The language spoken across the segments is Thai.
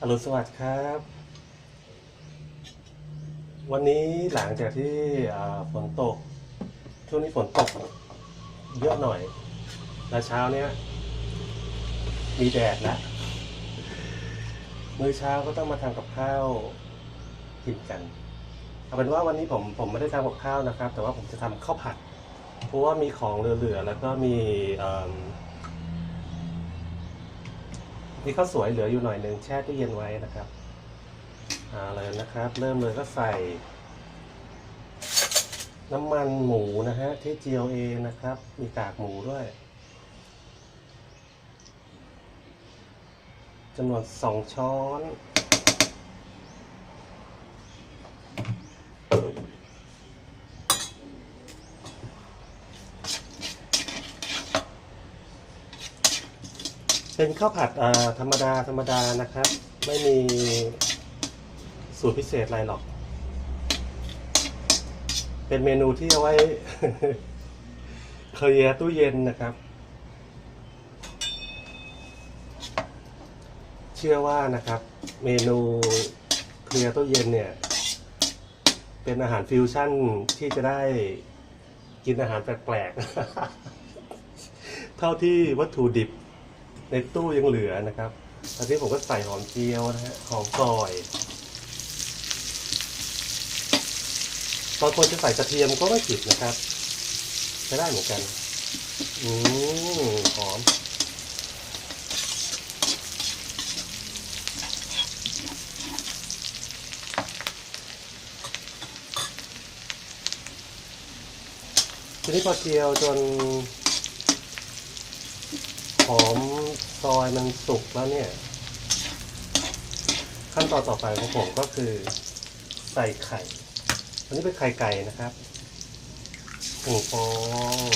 อรุณสวัสดิ์ครับ วันนี้หลังจากที่ฝนตก ช่วงนี้ฝนตก เยอะหน่อย แล้วเช้าเนี้ย มีแดดแล้วมื้อเช้าก็ต้องมาทำกับข้าวกินกันเอาเป็นว่าวันนี้ผมผมไม่ได้ทำกับข้าวนะครับ แต่ว่าผมจะทำข้าวผัด เพราะว่ามีของเหลือๆแล้วก็มี เอิ่มมีข้าวสวยเหลืออยู่หน่อยหนึ่งแช่ตู้เย็นไว้นะครับเอาเลยนะครับ เริ่มเลยก็ใส่ น้ำมันหมูนะฮะที่เจียวเองนะครับ มีกากหมูด้วยจำนวนสองช้อน เป็นข้าวผัดธรรมดาธรรมดานะครับ ไม่มีสูตรพิเศษอะไรหรอก เป็นเมนูที่เอาไว้เคลียร์ตู้เย็นนะครับ เชื่อว่านะครับ เมนูเคลียร์ตู้เย็นเนี่ย เป็นอาหารฟิวชั่นที่จะได้กินอาหารแปลกๆ เท่าที่วัตถุดิบ ในตู้ยังเหลือนะครับตอนนี้ผมก็ใส่หอมเจียวนะฮะหอมซอยบางคนจะใส่กระเทียมก็ไม่ผิดนะครับใช้ได้เหมือนกันอืมหอมทีนี้พอเจียวจน หอมซอยมันสุกแล้วเนี่ย ขั้นตอนต่อไปของผมก็คือ ใส่ไข่ อันนี้เป็นไข่ไก่นะครับหนึ่งฟอง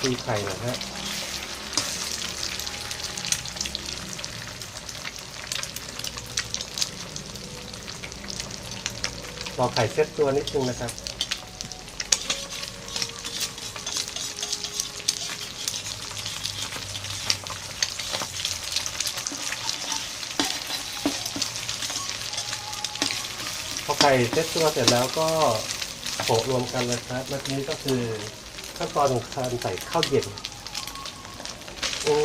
ตีไข่หนะฮะรอไข่เซ็ตตัวนิดนึงนะครับ พอไข่เซ็ตตัวเสร็จแล้วก็โปะรวมกันเลยครับแล้วทีนี้ก็คือขั้นตอนของการใส่ข้าวเย็น โอ้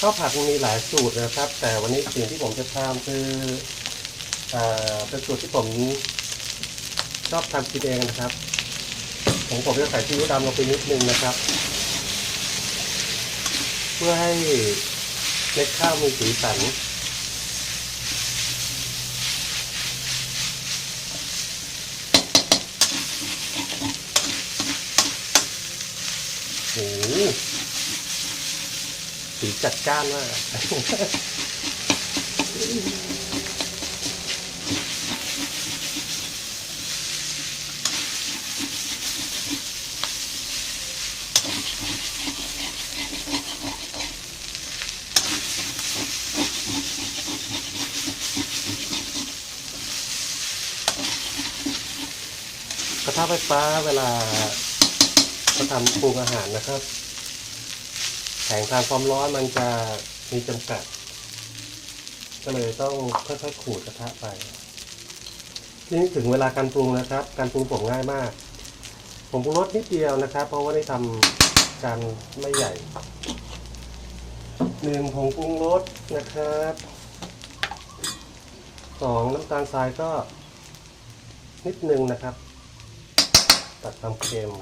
ข้าวผัดมีหลายสูตรนะครับ แต่วันนี้สิ่งที่ผมจะทำคืออ่าเป็นสูตรที่ผม อบทำกินเองนะครับผมผมจะใส่ซีอิ๊วดำลงไปนิดนึงนะครับ เพื่อให้เม็ดข้าวมีสีสันโอ้สีจัดจ้านมาก ระทะไฟฟ้าเวลาเราทำปรุงอาหารนะครับแสงทางความร้อนมันจะมีจำกัด ก็เลยต้องค่อยๆขูดกระทะไปทีนี้ถึงเวลาการปรุงนะครับ การปรุงผมง่ายมาก ผมปรุงรสนิดเดียวนะครับ เพราะว่าได้ทำการไม่ใหญ่หนึ่งผงปรุงรสนะครับสองน้ำตาลทรายก็นิดนึงนะครับ ตัดความเค็ม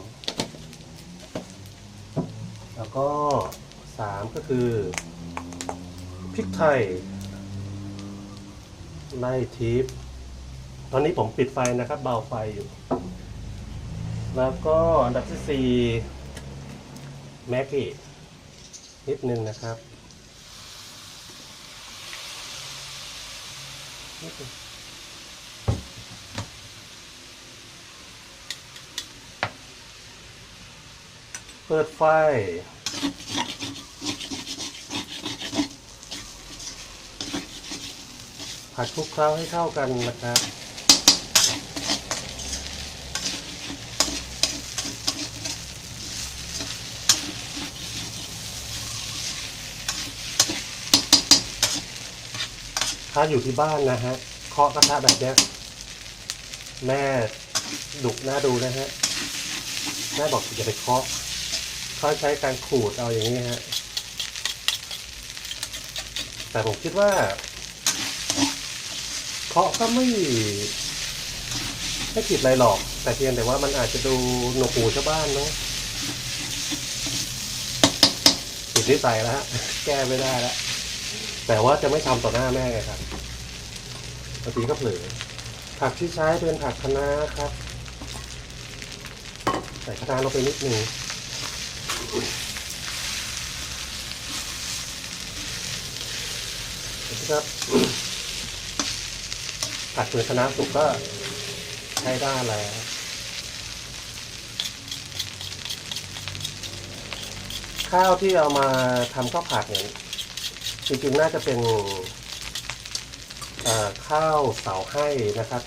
แล้วก็สามก็คือพริกไทย ไล่ทิพตอนนี้ผมปิดไฟนะครับ เบาไฟอยู่ แล้วก็อันดับที่สี่แม็กกี้นิดนึงนะครับนิดนึง เปิดไฟ ผัดคลุกเคล้าให้เข้ากันนะครับถ้าอยู่ที่บ้านนะฮะ เคาะกระทะแบบนี้แม่ดุหน้าดูนะฮะ แม่บอกอย่าไปเคาะ เขาใช้การขูดเอาอย่างนี้ฮะ แต่ผมคิดว่าเคาะก็ไม่ไม่ผิดอะไรหรอก แต่เพียงแต่ว่ามันอาจจะดูหนวกหูชาวบ้านเนาะติดนิสัยแล้วฮะ แก้ไม่ได้แล้ว แต่ว่าจะไม่ทำต่อหน้าแม่ครับบางทีก็เผลอผักที่ใช้เป็นผักคะน้าครับ ใส่คะน้าลงไปนิดหนึ่ง ครับผัดเปลือกคะน้าสุกก็ใช้ได้แล้วข้าวที่เอามาทำข้าวผัดเนี่ยจริงๆน่าจะเป็นข้าวเสาให้นะครับ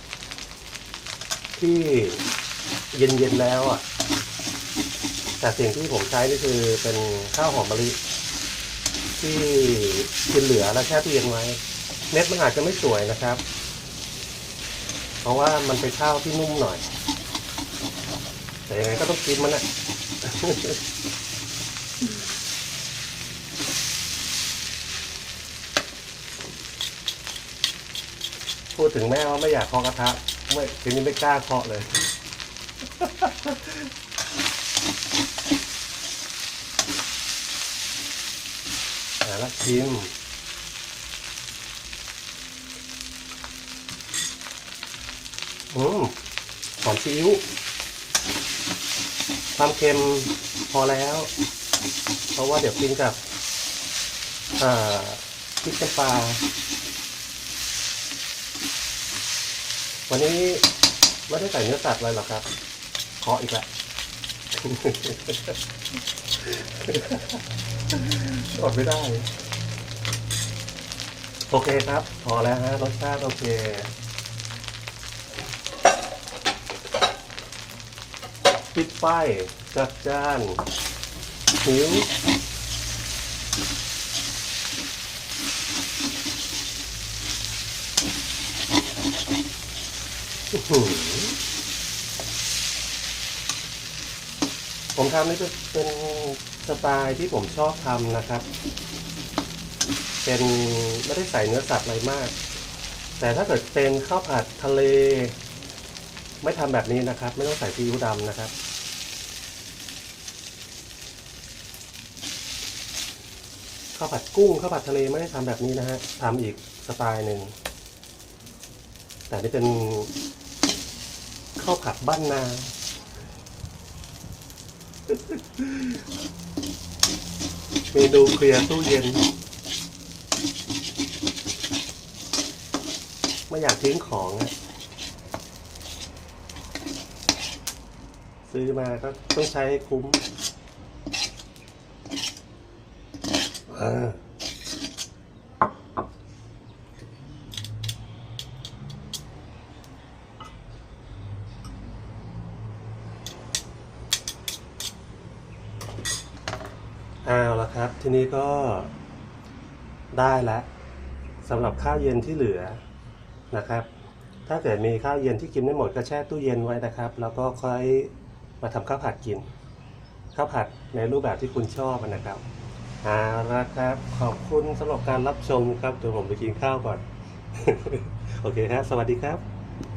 ที่เย็นๆแล้วอะ แต่สิ่งที่ผมใช้นี่คือเป็นข้าวหอมมะลิที่กินเหลือแล้วแช่ตู้เย็นไว้ เม็ดมันอาจจะไม่สวยนะครับ เพราะว่ามันเป็นข้าวที่นุ่มหน่อย แต่ยังไงก็ต้องกินมันนะพูดถึงแม่ว่าไม่อยากเคาะกระทะไม่ทีนี้ไม่กล้าเคาะเลย อ่าแล้วชิมอืมหอมซีอิ๊วความเค็มพอแล้ว เพราะว่าเดี๋ยวกินกับพริกปลาวันนี้ไม่ได้ใส่เนื้อสัตว์อะไรหรอกครับเคาะอีกแล้ว อดไม่ได้ โอเคครับ พอแล้วฮะรสชาติโอเค ปิดไฟจัดจานหิวอื้อหือผมทำนี่จะเป็น สไตล์ที่ผมชอบทำนะครับ เป็นไม่ได้ใส่เนื้อสัตว์อะไรมาก แต่ถ้าเกิดเป็นข้าวผัดทะเล ไม่ทำแบบนี้นะครับ ไม่ต้องใส่ซีอิ๊วดำนะครับข้าวผัดกุ้งข้าวผัดทะเลไม่ได้ทำแบบนี้นะฮะทำอีกสไตล์หนึ่ง แต่นี่เป็นข้าวผัดบ้านนา เมนูเคลียร์ตู้เย็น ไม่อยากทิ้งของอะซื้อมาก็ต้องใช้ให้คุ้มอ่าเอาละครับ ทีนี้ก็ได้แล้วสำหรับข้าวเย็นที่เหลือนะครับ ถ้าเกิดมีข้าวเย็นที่กินไม่หมดก็แช่ตู้เย็นไว้นะครับ แล้วก็ค่อยมาทำข้าวผัดกิน ข้าวผัดในรูปแบบที่คุณชอบนะครับเอาละครับ ขอบคุณสำหรับการรับชมครับเดี๋ยวผมไปกินข้าวก่อน โอเคครับ สวัสดีครับ